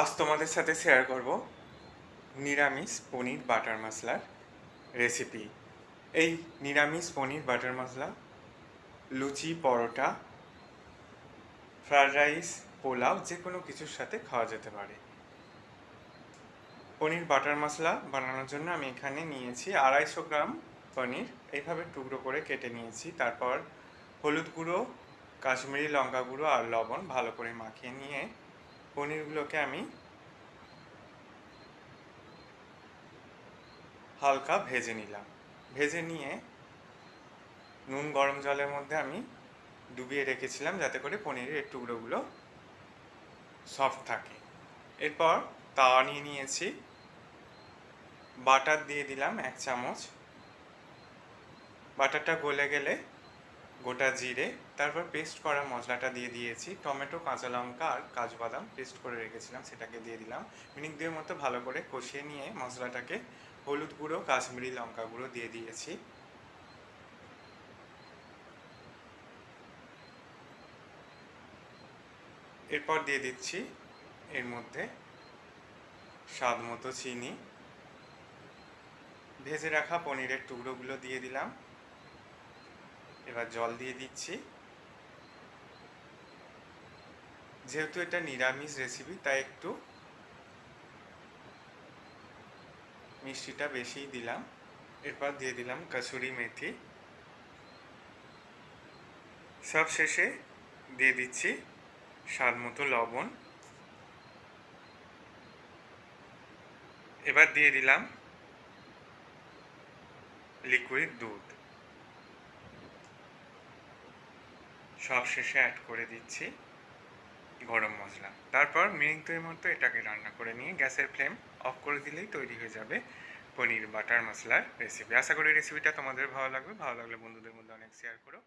আজ তোমাদের সাথে শেয়ার করব নিরামিষ পনির বাটার মশলার রেসিপি এই নিরামিষ paneer butter masala, luchi, paratha fried rice pulao, যে কোনো কিছুর সাথে খাওয়া যেতে পারে। পনির বাটার মশলা বানানোর জন্য আমি এখানে নিয়েছি আড়াইশো গ্রাম পনির। এইভাবে টুকরো করে কেটে নিয়েছি। তারপর হলুদ গুঁড়ো, কাশ্মীরি লঙ্কা গুঁড়ো আর লবণ ভালো করে মাখিয়ে নিয়ে পনিরগুলোকে আমি হালকা ভেজে নিলাম। ভেজে নিয়ে নুন গরম জলের মধ্যে আমি ডুবিয়ে রেখেছিলাম যাতে করে পনিরের টুকরোগুলো সফট থাকে। এরপর তাওয়া নিয়ে নিয়েছি। বাটার দিয়ে দিলাম এক চামচ। বাটারটা গলে গেলে গোটা জিরে, তারপর পেস্ট করা মশলাটা দিয়ে দিয়েছি। টমেটো, কাঁচা লঙ্কা আর কাজু বাদাম পেস্ট করে রেখেছিলাম, সেটাকে দিয়ে দিলাম। মিনিট দুয়ের মতো ভালো করে কষিয়ে নিয়ে মশলাটাকে হলুদ গুঁড়ো, কাশ্মীরি লঙ্কা গুঁড়ো দিয়ে দিয়েছি। এরপর দিয়ে দিচ্ছি এর মধ্যে স্বাদ মতো চিনি। ভেজে রাখা পনিরের টুকরোগুলো দিয়ে দিলাম। এবার জল দিয়ে দিচ্ছি। যেহেতু এটা নিরামিষ রেসিপি তাই একটু মিষ্টিটা বেশিই দিলাম। এরপর দিয়ে দিলাম কসুরি মেথি। সব শেষে দিয়ে দিচ্ছি স্বাদ মতো লবণ। এবার দিয়ে দিলাম লিকুইড দুধ। সব শেষে অ্যাড করে দিচ্ছি গরম মশলা। তারপর দুয়ের মতো এটাকে রান্না করে নিয়ে গ্যাসের ফ্লেম অফ করে দিলেই তৈরি হয়ে যাবে পনির বাটার মশলার রেসিপি আশা করি রেসিপিটা তোমাদের ভালো লাগবে। ভালো লাগলে বন্ধুদের মধ্যে অনেক শেয়ার করো।